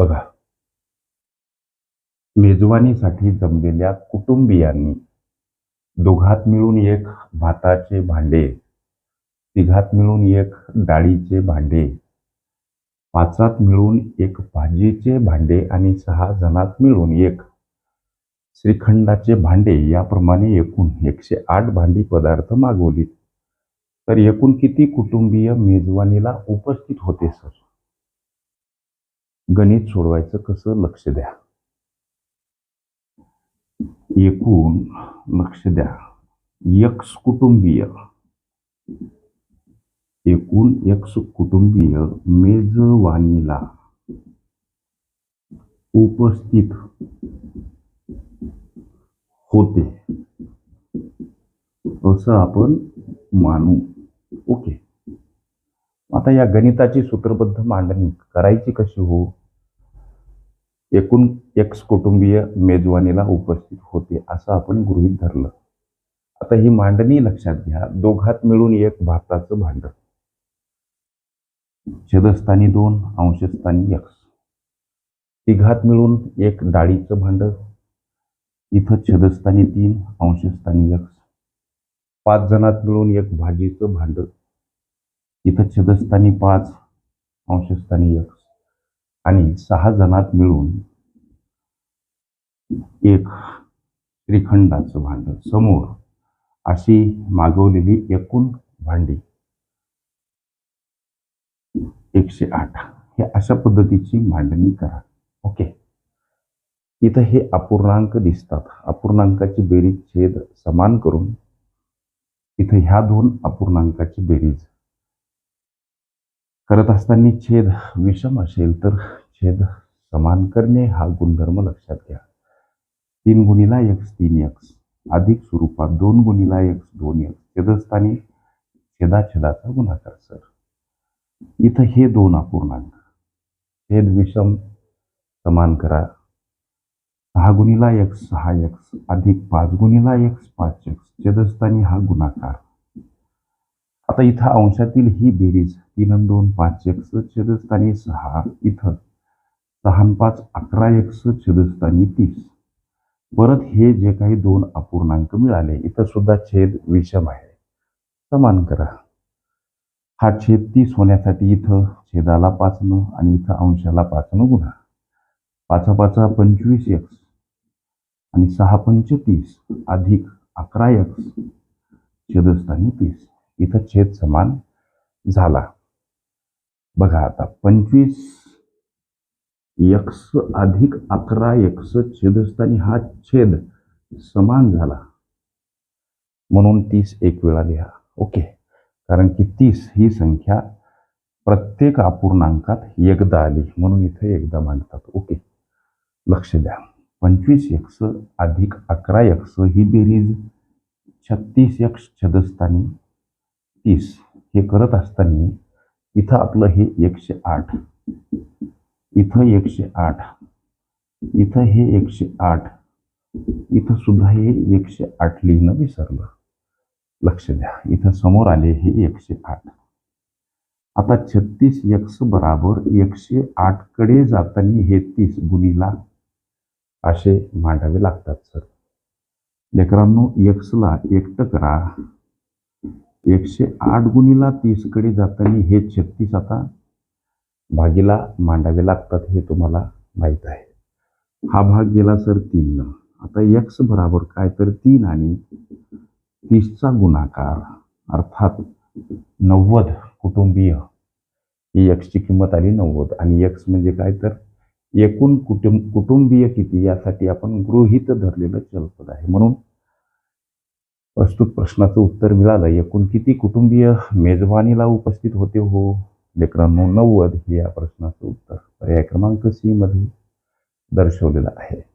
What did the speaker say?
बघा. मेजवानीसाठी जमलेल्या कुटुंबियांनी दोघात मिळून एक भाताचे भांडे तिघात मिळून एक डाळीचे भांडे पाचात मिळून एक भाजीचे भांडे आणि सहा जणात मिळून एक श्रीखंडाचे भांडे याप्रमाणे एकूण एकशे आठ भांडी पदार्थ मागवलीत तर एकूण किती कुटुंबीय मेजवानीला उपस्थित होते सर? गणित सोडवायचं कसं? लक्ष द्या. एकूण लक्ष द्या. यक्स कुटुंबीय एकूण यक्स कुटुंबीय मेजवानीला उपस्थित होते. असं आपण मानू. ओके. आता या गणिताची सूत्रबद्ध मांडणी करायची कशी हो? एकूण एक्स कुटुंबीय मेजवानीला उपस्थित होते असं आपण गृहीत धरलं. आता ही मांडणी लक्षात घ्या. दोघात मिळून एक भाताचं भांड छेदस्थानी दोन अंशस्थानी एक्स तिघात मिळून एक डाळीचं भांड. इथं छेदस्थानी तीन अंशस्थानी एक्स पाच जणात मिळून एक भाजीचं भांड. इथं छेदस्थानी पाच अंशस्थानी एक्स आणि सहा जणात मिळून एक श्रीखंडाचं भांड समोर अशी मागवलेली एकूण भांडी. एकशे आठ. हे अशा पद्धतीची मांडणी करा. ओके. इथं हे अपूर्णांक दिसतात. अपूर्णांकाची बेरीज छेद समान करून इथं ह्या दोन अपूर्णांकाची बेरीज करत असताना छेद विषम असेल तर छेद समान करणे हा गुणधर्म लक्षात घ्या. तीन गुणीला एक्स तीन एक्स अधिक स्वरूपात दोन गुणीला एक्स दोन एक्स छेदस्थानी छेदाछेदाचा गुणाकार सर. इथं हे दोन अपूर्णांक. छेद विषम समान करा. सहा गुणीला एक्स सहा एक्स अधिक पाच गुणीला एक्स पाच एक्स छेदस्थानी हा गुणाकार. आता इथं अंशातील ही बेरीज तीन दोन पाच एक्स छेदस्थानी सहा इथं. सहा पाच अकरा एक्स छेदस्थानी तीस. परत हे जे काही दोन अपूर्णांक मिळाले इथं सुद्धा छेद विषम आहे. समान करा. हा छेद तीस होण्यासाठी इथं छेदाला पाचनं आणि इथं अंशाला पाचनं गुन्हा पाचा पाचा पंचवीस एक्स आणि सहा पंच तीस अधिक अकरा एक्स छेदस्थानी तीस. इथं छेद समान झाला. बघा आता पंचवीस एक्स अधिक अकरा एक्स छेदस्थानी हा छेद समान झाला. म्हणून तीस एक वेळा लिहा. ओके. कारण की तीस ही संख्या प्रत्येक अपूर्णांकात एकदा आली म्हणून इथे एकदा मांडतात. ओके. लक्ष द्या. पंचवीस एक्स अधिक अकरा एक्स ही बेरीज छत्तीस एक्स छदस्थानी तीस हे करत असताना इथं आपलं हे एकशे आठ. इथं एकशे आठ. इथं हे एकशे आठ. इथं सुद्धा हे एकशे आठ लिहिणं विसरलं. लक्ष द्या. इथं समोर आले हे एकशे आठ. आता छत्तीस एक्स बराबर एकशे आठकडे जाताना हे तीस गुणीला असे मांडावे लागतात सर. लेकरांनो एक्सला एकटं करा. एकशे आठ गुणीला तीसकडे जाताना हे छत्तीस आता भागीला मांडावे लागतात हे तुम्हाला माहीत आहे. हा भाग गेला सर तीन. आता एक्स बराबर काय तर तीन आणि तीसचा गुणाकार अर्थात नव्वद कुटुंबीय ही एक्सची किंमत आली नव्वद. आणि एक्स म्हणजे काय तर एकूण कुटुंब कुटुंबीय किती यासाठी आपण गृहीत धरलेलं चलपद आहे. म्हणून प्रस्तुत प्रश्नाचं उत्तर मिळालं एकूण किती कुटुंबीय मेजवानीला उपस्थित होते हो? लेकरांनो नव्वद हे या प्रश्नाचं उत्तर. पर्याय क्रमांक सी मध्ये दर्शवलेलं आहे.